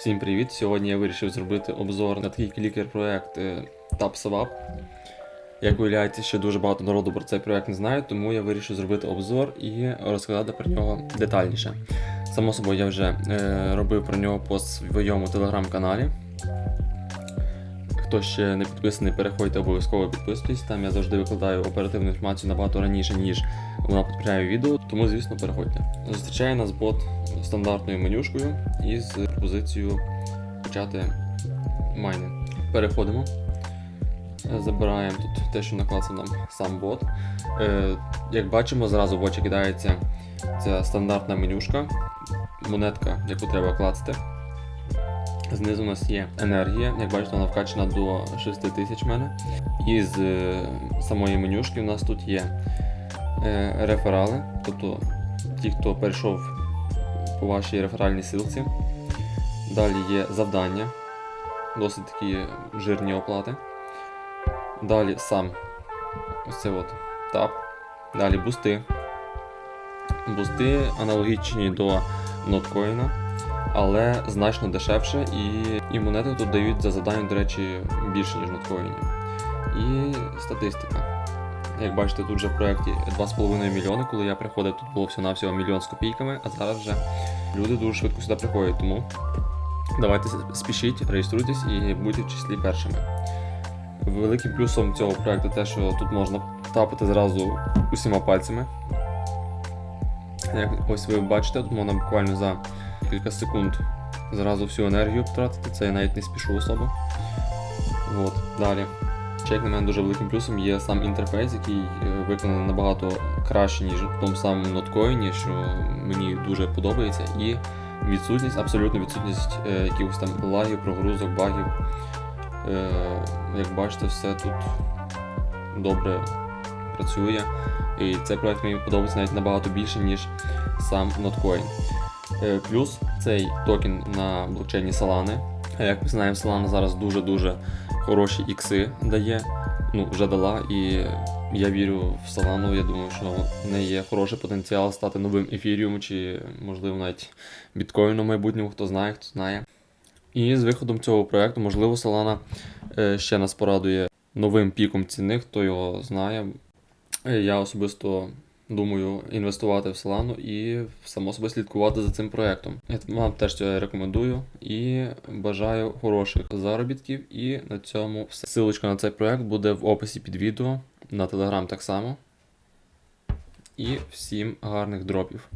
Всім привіт! Сьогодні я вирішив зробити обзор на такий клікер-проект е, TapSwap. Як виявляється, ще дуже багато народу про цей проект не знає, тому я вирішив зробити обзор і розказати про нього детальніше. Само собою, я вже е, робив про нього по своєму телеграм-каналі. Хто ще не підписаний, переходьте обов'язково підписуйтесь. Там я завжди викладаю оперативну інформацію набагато раніше, ніж вона потрапляє відео, тому, звісно, переходьте. Зустрічає нас бот стандартною менюшкою із пропозицією почати майнинг. Переходимо. Забираємо тут те, що наклався нам сам бот. Е, як бачимо, зразу в очі кидається ця стандартна менюшка, монетка, яку треба клацати. Знизу у нас є енергія, як бачите, вона вкачана до 6000 в мене. І з е, самої менюшки у нас тут є е, реферали, тобто ті, хто перейшов по вашій реферальній силці. Далі є завдання, досить такі жирні оплати. Далі сам ось це от тап. Далі бусти. Бусти аналогічні до ноткоїна, але значно дешевше і, і монети тут дають за завдання, до речі, більше, ніж ноткоїнів. І статистика. Як бачите, тут вже в проєкті 2,5 мільйони. Коли я приходив, тут було всього-навсього мільйон з копійками, а зараз вже люди дуже швидко сюди приходять. Тому давайте спішіть, реєструйтесь і будьте в числі першими. Великим плюсом цього проєкту те, що тут можна тапати зразу усіма пальцями. Як ось ви бачите, тут можна буквально за кілька секунд зразу всю енергію втратити, це я навіть не спішу особо. От, далі. Ще як на мене дуже великим плюсом є сам інтерфейс, який е, виконаний набагато краще, ніж в тому самому ноткоїні, що мені дуже подобається, і відсутність, абсолютно відсутність е, якихось там лагів, прогрузок, багів. Е, як бачите, все тут добре працює. І цей проект мені подобається навіть набагато більше, ніж сам ноткоін. Е, плюс цей токен на блокчейні Solana. А Як ми знаємо, Solana зараз дуже-дуже хороші ікси дає. Ну, вже дала, і я вірю в Solana, я думаю, що в неї є хороший потенціал стати новим ефіріум, чи, можливо, навіть біткоїном в майбутньому, хто знає, хто знає. І з виходом цього проекту, можливо, Solana е, ще нас порадує новим піком ціни, хто його знає. Е, Я особисто думаю інвестувати в Solana і само собі слідкувати за цим проектом. Вам теж це рекомендую і бажаю хороших заробітків. І на цьому все. Силочка на цей проект буде в описі під відео, на телеграм так само. І всім гарних дропів.